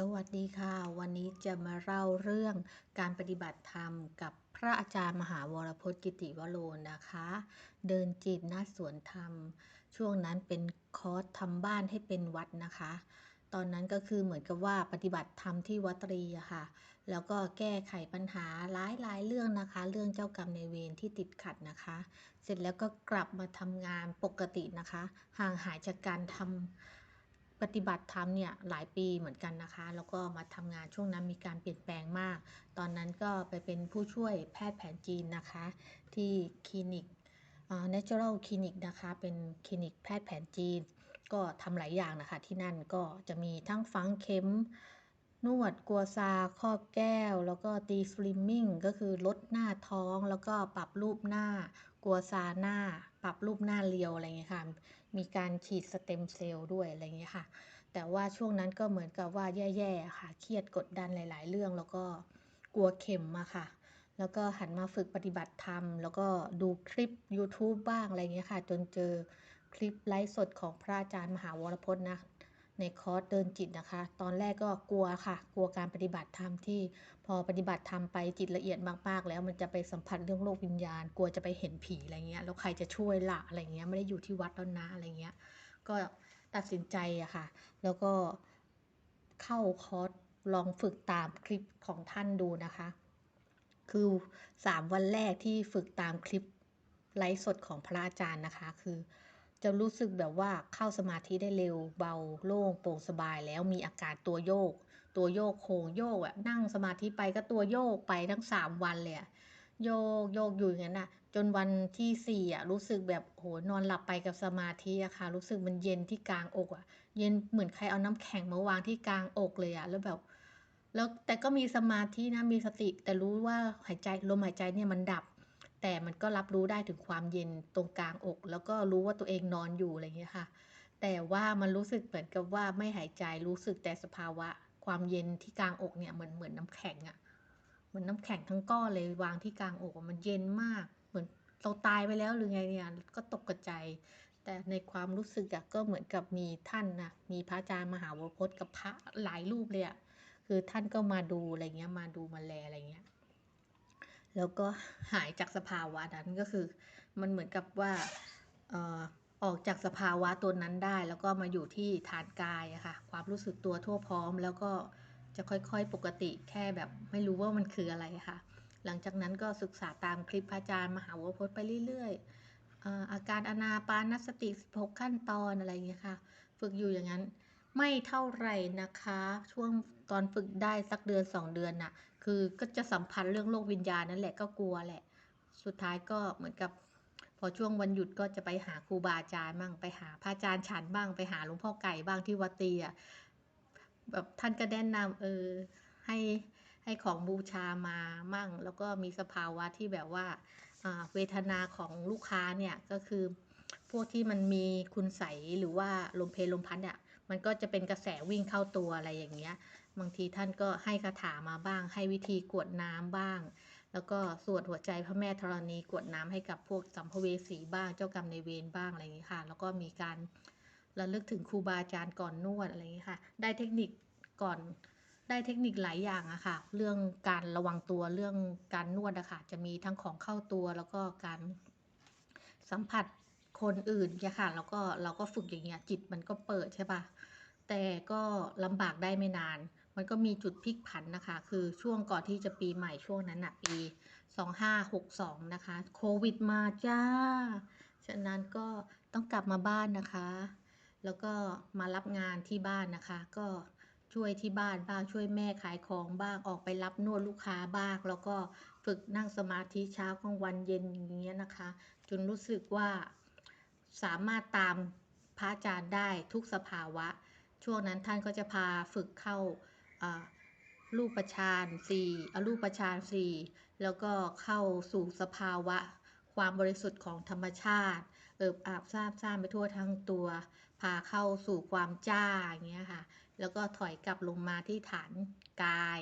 สวัสดีค่ะ วันนี้จะมาเล่าเรื่องการปฏิบัติธรรมกับพระอาจารย์มหาวรพจน์กิติวโรนะคะ เดินจิตหน้าสวนธรรม ช่วงนั้นเป็นคอร์สทำบ้านให้เป็นวัดนะคะ ตอนนั้นก็คือเหมือนกับว่าปฏิบัติธรรมที่วัดตรีค่ะ แล้วก็แก้ไขปัญหาหลายๆเรื่องนะคะ เรื่องเจ้ากรรมในเวรที่ติดขัดนะคะ เสร็จแล้วก็กลับมาทำงานปกตินะคะ ห่างหายจากการทำ ปฏิบัติธรรมเนี่ยหลายปีเหมือนกันนะคะ แล้วก็มาทำงานช่วงนั้นมีการเปลี่ยนแปลงมาก ตอนนั้นก็ไปเป็นผู้ช่วยแพทย์แผนจีนนะคะ ที่คลินิกเอ่อ Natural Clinic นะคะ เป็นคลินิกแพทย์แผนจีน ก็ทำหลายอย่างนะคะ ที่นั่นก็จะมีทั้งฝังเข็ม นวดกัวซาครอบแก้ว แล้วก็ตีสลิมมิ่งก็คือลดหน้าท้อง แล้วก็ปรับรูปหน้า กัวซาหน้า ปรับรูปหน้าเรียวอะไรเงี้ยค่ะ มีการฉีดสเต็มเซลล์ด้วยอะไรเงี้ยค่ะ แต่ว่าช่วงนั้นก็เหมือนกับว่าแย่ๆค่ะ เครียดกดดันหลาย ๆ เรื่องแล้วก็กลัวเข็มอะค่ะ แล้วก็หันมาฝึกปฏิบัติธรรม แล้วก็ดูคลิป YouTube บ้างอะไรเงี้ยค่ะ จนเจอคลิปไลฟ์สดของพระอาจารย์มหาวรพจน์นะ ในคอร์สเดินจิตนะคะ ตอนแรกก็กลัวค่ะ กลัวการปฏิบัติธรรมที่พอปฏิบัติธรรมไปจิตละเอียดมากๆ แล้วมันจะไปสัมผัสเรื่องโลกวิญญาณ กลัวจะไปเห็นผีอะไรเงี้ยแล้วใครจะช่วยละอะไรเงี้ยไม่ได้อยู่ที่วัดแล้วนะอะไรเงี้ย ก็ตัดสินใจอะค่ะ แล้วก็เข้าคอร์สลองฝึกตามคลิปของท่านดูนะคะ คือสามวันแรกที่ฝึกตามคลิปไลฟ์สดของพระอาจารย์นะคะ คือ จะรู้สึกแบบว่าเข้าสมาธิได้เร็ว เบาโล่งโปร่งสบายแล้วมีอาการตัวโยก ตัวโยกโคงโยกอะนั่งสมาธิไปก็ตัวโยกไปทั้งสามวันเลยโยกโยกอยู่อย่างนั้นอะจนวันที่สี่อะรู้สึกแบบโหนอนหลับไปกับสมาธิอะค่ะ รู้สึกมันเย็นที่กลางอกอะเย็นเหมือนใครเอาน้ำแข็งมาวางที่กลางอกเลยอะแล้วแบบแล้วแต่ก็มีสมาธินะมีสติแต่รู้ว่าหายใจลมหายใจเนี่ยมันดับ แต่มันก็รับรู้ได้ถึงความเย็นตรงกลางอก แล้วก็รู้ว่าตัวเองนอนอยู่อะไรอย่างเงี้ยค่ะ แต่ว่ามันรู้สึกเหมือนกับว่าไม่หายใจรู้สึกแต่สภาวะ ความเย็นที่กลางอกเนี่ยเหมือนเหมือนน้ำแข็งอะเหมือนน้ำแข็งทั้งก้อนเลยวางที่กลางอกมันเย็นมาก เหมือนเราตายไปแล้วหรือไงเนี่ยก็ตกกระจแต่ในความรู้สึกอะก็เหมือนกับมีท่านนะมีพระอาจารย์มหาวรพจน์กับพระหลายรูปเลยอะคือท่านก็มาดูอะไรเงี้ยมาดูมาแลอะไรเงี้ย แล้วก็หายจากสภาวะนั้นก็คือ มันเหมือนกับว่าออกจากสภาวะตัวนั้นได้ แล้วก็มาอยู่ที่ฐานกายอะค่ะความรู้สึกตัวทั่วพร้อม แล้วก็จะค่อยๆปกติแค่แบบไม่รู้ว่ามันคืออะไรค่ะ หลังจากนั้นก็ศึกษาตามคลิปพระอาจารย์มหาวพจน์ไปเรื่อยๆออาการอนาปานสติ 16 ขั้นตอนอะไรอย่างเงี้ยค่ะ ฝึกอยู่อย่างนั้นไม่เท่าไหร่นะคะ ช่วงตอนฝึกได้สักเดือนสองเดือนน่ะ คือก็จะสัมพันธ์เรื่องโลกวิญญาณนั่นแหละก็กลัวแหละ สุดท้ายก็เหมือนกับ พอช่วงวันหยุดก็จะไปหาครูบาอาจารย์บ้างไปหาพระอาจารย์ฉันบ้างไปหาหลวงพ่อไก่บ้างที่วัดเตียแบบท่านก็แนะนำเออให้ให้ของบูชามามั่ง แล้วก็มีสภาวะที่แบบว่าอ่าเวทนาของลูกค้าเนี่ยก็คือพวกที่มันมีคุณใสยหรือว่าลมเพลลมพัดเนี่ยมันก็จะเป็นกระแสวิ่งเข้าตัวอะไรอย่างเงี้ย บางทีท่านก็ให้คาถามาบ้าง ให้วิธีกวดน้ำบ้าง แล้วก็สวดหัวใจพระแม่ธรณีกวดน้ำให้กับพวกสัมภเวสีบ้างเจ้ากรรมในเวรบ้างอะไรอย่างนี้ค่ะ แล้วก็มีการระลึกถึงครูบาอาจารย์ก่อนนวดอะไรอย่างนี้ค่ะ ได้เทคนิคก่อนได้เทคนิคหลายอย่างอะค่ะ เรื่องการระวังตัวเรื่องการนวดอะค่ะ จะมีทั้งของเข้าตัวแล้วก็การสัมผัสคนอื่นเนี่ยค่ะ แล้วก็เราก็ฝึกอย่างเงี้ยจิตมันก็เปิดใช่ปะแต่ก็ลำบากได้ไม่นาน มันก็มีจุดพลิกผันนะคะ คือช่วงก่อนที่จะปีใหม่ช่วงนั้นนะปี 2562 นะคะ โควิดมาจ้า ฉะนั้นก็ต้องกลับมาบ้านนะคะ แล้วก็มารับงานที่บ้านนะคะ ก็ช่วยที่บ้านบ้างช่วยแม่ขายของบ้างออกไปรับนวดลูกค้าบ้าง แล้วก็ฝึกนั่งสมาธิเช้ากลางวันเย็นอย่างเงี้ยนะคะ จนรู้สึกว่าสามารถตามพระอาจารย์ได้ทุกสภาวะ ช่วงนั้นท่านก็จะพาฝึกเข้าอ่า รูปฌานสี่อรูปฌานสี่แล้วก็เข้าสู่สภาวะ ความบริสุทธิ์ของธรรมชาติ เอิบอาบซาบซ่านไปทั่วทั้งตัว พาเข้าสู่ความจ้าอย่างเงี้ยค่ะ แล้วก็ถอยกลับลงมาที่ฐานกาย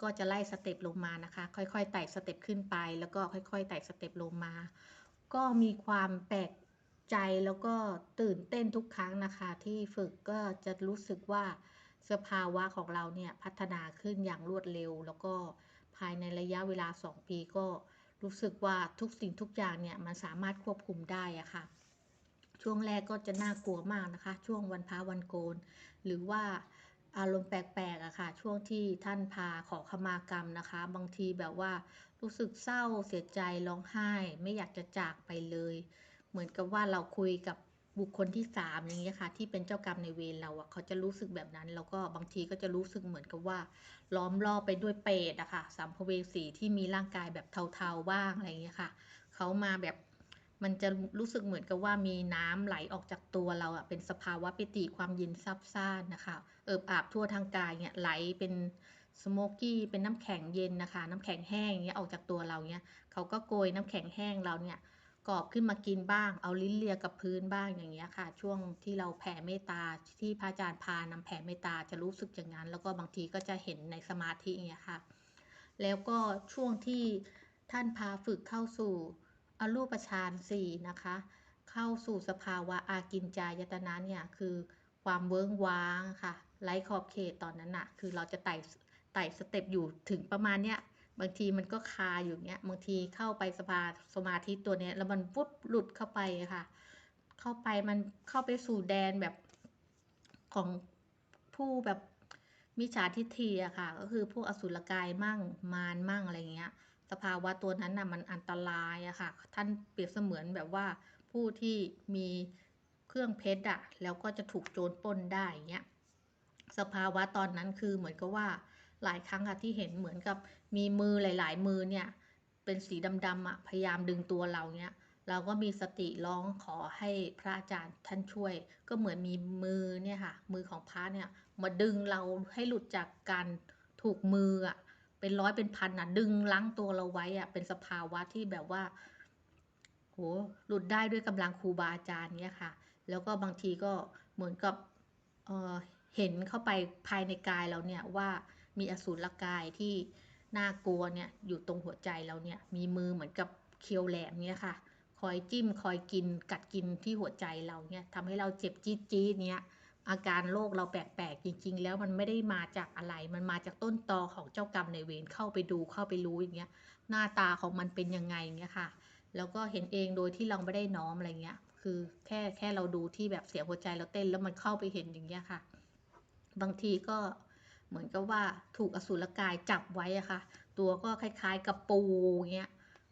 ก็จะไล่สเต็ปลงมานะคะ ค่อยๆไต่สเต็ปขึ้นไป แล้วก็ค่อยๆไต่สเต็ปลงมา ก็มีความแปลกใจแล้วก็ตื่นเต้นทุกครั้งนะคะ ที่ฝึกก็จะรู้สึกว่า สภาวะของเราเนี่ยพัฒนาขึ้นอย่างรวดเร็ว แล้วก็ภายในระยะเวลา 2 ปีก็รู้สึกว่าทุกสิ่งทุกอย่างเนี่ยมันสามารถควบคุมได้อะค่ะ ช่วงแรกก็จะน่ากลัวมากนะคะ ช่วงวันพระวันโกน หรือว่าอารมณ์แปลกๆอะค่ะ ช่วงที่ท่านพาขอขมากรรมนะคะ บางทีแบบว่ารู้สึกเศร้าเสียใจร้องไห้ ไม่อยากจะจากไปเลย เหมือนกับว่าเราคุยกับ บุคคลที่สามอย่างเงี้ยค่ะ ที่เป็นเจ้ากรรมในเวรเราอะเขาจะรู้สึกแบบนั้น แล้วก็บางทีก็จะรู้สึกเหมือนกับว่า ล้อมรอบไปด้วยเปรตอะค่ะสัมภเวสีที่มีร่างกายแบบเทาๆบ้างอะไรอย่างเงี้ยค่ะเขามาแบบมันจะรู้สึกเหมือนกับว่ามีน้ำไหลออกจากตัวเราอะเป็นสภาวะปิติความเย็นซับซ่านนะคะ เอิบอาบทั่วทางกายเนี่ยไหลเป็นสโมกี้เป็นน้ำแข็งเย็นนะคะ น้ำแข็งแห้งเงี้ยออกจากตัวเราเนี่ยเขาก็โกยน้ำแข็งแห้งเราเนี่ย กรอบขึ้นมากินบ้าง เอาลิ้นเลียกับพื้นบ้างอย่างเงี้ยค่ะ ช่วงที่เราแผ่เมตตาที่พระอาจารย์พานำแผ่เมตตาจะรู้สึกอย่างนั้น แล้วก็บางทีก็จะเห็นในสมาธิอย่างเงี้ยค่ะ แล้วก็ช่วงที่ท่านพาฝึกเข้าสู่อรูปฌานสี่นะคะ เข้าสู่สภาวะอากินจายตนะเนี่ยคือความเวิ้งว้างค่ะไร้ขอบเขตตอนนั้นอะคือเราจะไต่ไต่สเต็ปอยู่ถึงประมาณเนี้ย บางทีมันก็คาอยู่เนี้ยบางทีเข้าไปสภาสมาธิตัวเนี้ย แล้วมันปุ๊บหลุดเข้าไปค่ะ เข้าไปมันเข้าไปสู่แดนแบบของผู้แบบมิจฉาทิฏฐิอะค่ะ ก็คือพวกอสุรกายมั่งมารมั่งอะไรเงี้ย สภาวะตัวนั้นน่ะมันอันตรายอะค่ะ ท่านเปรียบเสมือนแบบว่าผู้ที่มีเครื่องเพชรอะแล้วก็จะถูกโจรปล้นได้เงี้ยสภาวะตอนนั้นคือเหมือนกับว่าหลายครั้งอะที่เห็นเหมือนกับ มีมือหลาย ๆ มือเนี่ย เป็นสีดำๆอะพยายามดึงตัวเราเนี่ยเราก็มีสติร้องขอให้พระอาจารย์ท่านช่วย ก็เหมือนมีมือเนี่ยค่ะ มือของพระเนี่ยมาดึงเราให้หลุดจากการถูกมืออะเป็นร้อยเป็นพันอะ ดึงล้างตัวเราไว้อะเป็นสภาวะที่แบบว่าโหหลุดได้ด้วยกำลังครูบาอาจารย์เนี่ยค่ะ แล้วก็บางทีก็เหมือนกับเเห็นเข้าไปภายในกายเราเนี่ยว่ามีอสูรกายที่ น่ากลัวเนี่ยอยู่ตรงหัวใจเราเนี่ยมีมือเหมือนกับเคียวแหลมเนี่ยค่ะ คอยจิ้มคอยกินกัดกินที่หัวใจเราเนี่ยทำให้เราเจ็บจี๊ดจี๊ดเนี่ยอาการโรคเราแปลกๆจริง ๆ แล้วมันไม่ได้มาจากอะไร มันมาจากต้นตอของเจ้ากรรมในเวรเข้าไปดูเข้าไปรู้อย่างเงี้ยหน้าตาของมันเป็นยังไงเงี้ยค่ะ แล้วก็เห็นเองโดยที่เราไม่ได้น้อมอะไรเงี้ย คือแค่แค่เราดูที่แบบเสียงหัวใจเราเต้นแล้วมันเข้าไปเห็นอย่างเงี้ยค่ะ บางทีก็ เหมือนกับว่าถูกอสุรกายจับไว้อะค่ะ ตัวก็คล้ายๆกับปูเงี้ย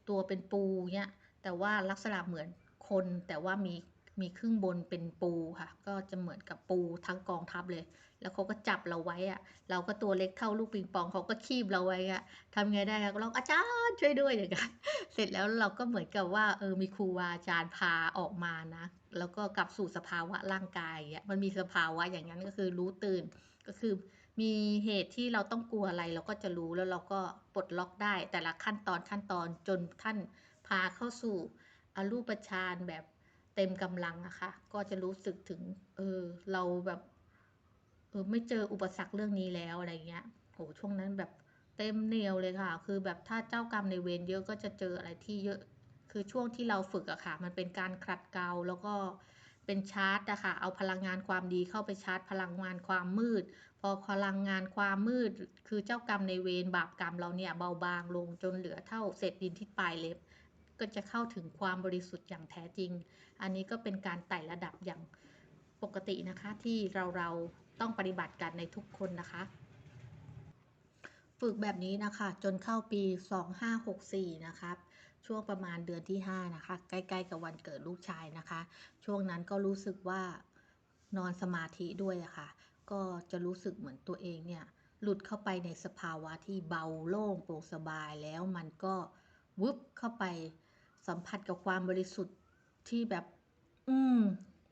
ตัวเป็นปูเงี้ย แต่ว่าลักษณะเหมือนคนแต่ว่ามีมีครึ่งบนเป็นปูค่ะ ก็จะเหมือนกับปูทั้งกองทัพเลย แล้วเขาก็จับเราไว้อะเราก็ตัวเล็กเท่าลูกปิงปองเขาก็คีบเราไว้อะทำไงได้ก็ร้องอาจารย์ช่วยด้วยอย่างเงี้ยเสร็จแล้วเราก็เหมือนกับว่าเออมีครูอาจารย์พาออกมานะ แล้วก็กลับสู่สภาวะร่างกายอะมันมีสภาวะอย่างนั้นก็คือรู้ตื่นก็คือ มีเหตุที่เราต้องกลัวอะไรเราก็จะรู้แล้วเราก็ปลดล็อกได้ แต่ละขั้นตอนขั้นตอนจนท่านพาเข้าสู่อรูปฌานแบบเต็มกำลังอะค่ะก็จะรู้สึกถึง เออ เราแบบเออไม่เจออุปสรรคเรื่องนี้แล้วอะไรเงี้ยโหช่วงนั้นแบบเต็มเหนียวเลยค่ะ คือแบบถ้าเจ้ากรรมในเวรเยอะก็จะเจออะไรที่เยอะ คือช่วงที่เราฝึกอะค่ะ มันเป็นการขัดเกลาแล้วก็ เป็นชาร์จอะค่ะเอาพลังงานความดีเข้าไปชาร์จพลังงานความมืด พอพลังงานความมืด คือเจ้ากรรมในเวรบาปกรรมเราเนี่ยเบาบางลงจนเหลือเท่าเศษดินที่ปลายเล็บ ก็จะเข้าถึงความบริสุทธิ์อย่างแท้จริง อันนี้ก็เป็นการไต่ระดับอย่างปกตินะคะที่เราเราต้องปฏิบัติกันในทุกคนนะคะ ฝึกแบบนี้นะคะจนเข้าปี 2564 นะครับ ช่วงประมาณเดือนที่ 5 นะคะ ใกล้ๆกับวันเกิดลูกชายนะคะ ช่วงนั้นก็รู้สึกว่านอนสมาธิด้วยอะค่ะ ก็จะรู้สึกเหมือนตัวเองเนี่ยหลุดเข้าไปในสภาวะที่เบาโล่งโปร่งสบายแล้วมันก็วึบเข้าไปสัมผัสกับความบริสุทธิ์ที่แบบ อืม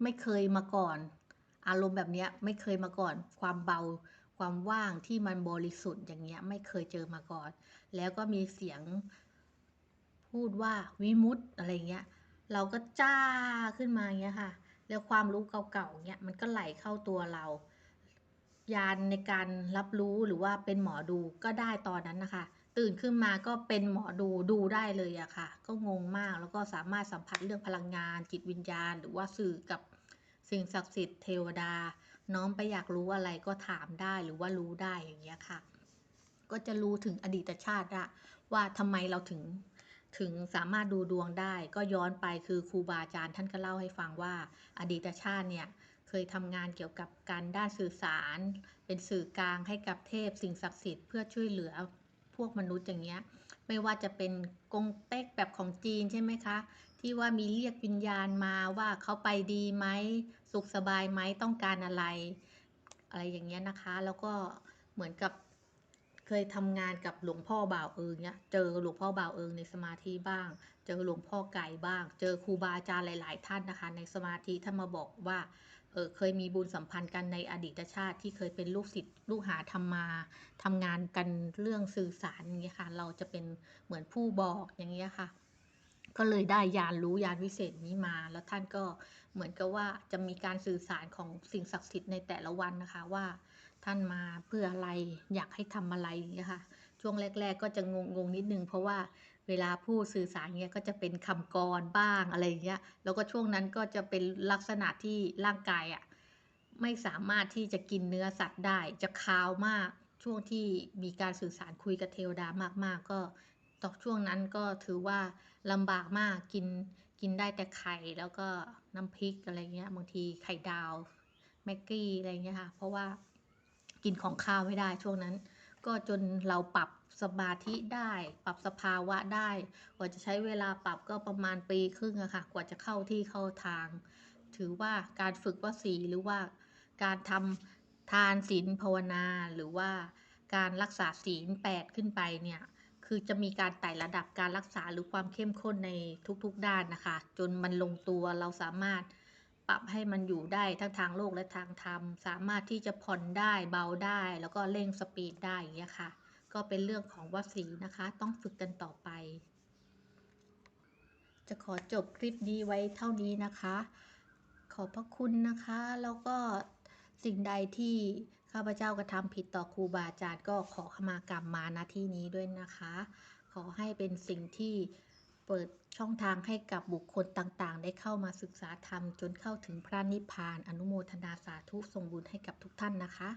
ไม่เคยมาก่อน อารมณ์แบบเนี้ยไม่เคยมาก่อน ความเบาความว่างที่มันบริสุทธิ์อย่างเงี้ยไม่เคยเจอมาก่อน แล้วก็มีเสียง พูดว่าวิมุตอะไรเงี้ย เราก็จ้าขึ้นมาเงี้ยค่ะ แล้วความรู้เก่าๆเงี้ยมันก็ไหลเข้าตัวเรา ยานในการรับรู้หรือว่าเป็นหมอดูก็ได้ตอนนั้นนะคะ ตื่นขึ้นมาก็เป็นหมอดูดูได้เลยอะค่ะ ก็งงมากแล้วก็สามารถสัมผัสเรื่องพลังงาน จิตวิญญาณ หรือว่าสื่อกับสิ่งศักดิ์สิทธิ์เทวดา น้อมไปอยากรู้อะไรก็ถามได้หรือว่ารู้ได้อย่างเงี้ยค่ะ ก็จะรู้ถึงอดีตชาติละว่าทำไมเราถึง ถึงสามารถดูดวงได้ ก็ย้อนไปคือครูบาอาจารย์ท่านก็เล่าให้ฟังว่า อดีตชาติเนี่ยเคยทำงานเกี่ยวกับการด้านสื่อสาร เป็นสื่อกลางให้กับเทพสิ่งศักดิ์สิทธิ์เพื่อช่วยเหลือพวกมนุษย์อย่างเงี้ยไม่ว่าจะเป็นกงเต็กแบบของจีนใช่ไหมคะ ที่ว่ามีเรียกวิญญาณมาว่าเขาไปดีไหมสุขสบายไหมต้องการอะไร อะไรอย่างเงี้ยนะคะ แล้วก็เหมือนกับ เคยทำงานกับหลวงพ่อบ่าวเอิงเนี่ยเจอหลวงพ่อบ่าวเอิงในสมาธิบ้าง เจอหลวงพ่อไก่บ้าง เจอครูบาอาจารย์หลาย ๆ ท่านนะคะ ในสมาธิท่านมาบอกว่าเออเคยมีบุญสัมพันธ์กันในอดีตชาติที่เคยเป็นลูกศิษย์ลูกหาธรรมาทำงานกันเรื่องสื่อสารอย่างเงี้ยค่ะ เราจะเป็นเหมือนผู้บอกอย่างเงี้ยค่ะ ก็เลยได้ยานรู้ยานวิเศษนี้มา แล้วท่านก็เหมือนกับว่าจะมีการสื่อสารของสิ่งศักดิ์สิทธิ์ในแต่ละวันนะคะว่า ท่านมาเพื่ออะไรอยากให้ทำอะไรอย่างเงี้ยค่ะช่วงแรก ๆ ก็จะงงงนิดนึง เพราะว่าเวลาพูดสื่อสารเงี้ยก็จะเป็นคำกรบ้างอะไรเงี้ยแล้วก็ช่วงนั้นก็จะเป็นลักษณะที่ร่างกายอะไม่สามารถที่จะกินเนื้อสัตว์ได้ จะคาวมากช่วงที่มีการสื่อสารคุยกับเทวดามากๆ ก็ตอนช่วงนั้นก็ถือว่าลำบากมากกินกินได้แต่ไข่แล้วก็น้ำพริกอะไรเงี้ยบางทีไข่ดาวแม็กกี้อะไรเงี้ยค่ะเพราะว่า กินของข้าวไม่ได้ช่วงนั้น ก็จนเราปรับสมาธิได้ ปรับสภาวะได้ กว่าจะใช้เวลาปรับก็ประมาณปีครึ่งอะค่ะ กว่าจะเข้าที่เข้าทาง ถือว่าการฝึกว่าสีหรือว่าการทำทานศีลภาวนาหรือว่าการรักษาศีลแปดขึ้นไปเนี่ยคือจะมีการไต่ระดับการรักษาหรือความเข้มข้นในทุกๆด้านนะคะ จนมันลงตัวเราสามารถ ปรับให้มันอยู่ได้ทั้งทางโลกและทางธรรม สามารถที่จะผ่อนได้เบาได้ แล้วก็เร่งสปีดได้อย่างเงี้ยค่ะ ก็เป็นเรื่องของวัสีนะคะ ต้องฝึกกันต่อไป จะขอจบคลิปนี้ไว้เท่านี้นะคะ ขอบพระคุณนะคะ แล้วก็สิ่งใดที่ข้าพเจ้ากระทำผิดต่อครูบาอาจารย์ก็ขอขมากรรมมาณที่นี้ด้วยนะคะ ขอให้เป็นสิ่งที่ เปิดช่องทางให้กับบุคคลต่างๆ ได้เข้ามาศึกษาธรรมจนเข้าถึงพระนิพพาน อนุโมทนาสาธุส่งบุญให้กับทุกท่านนะคะ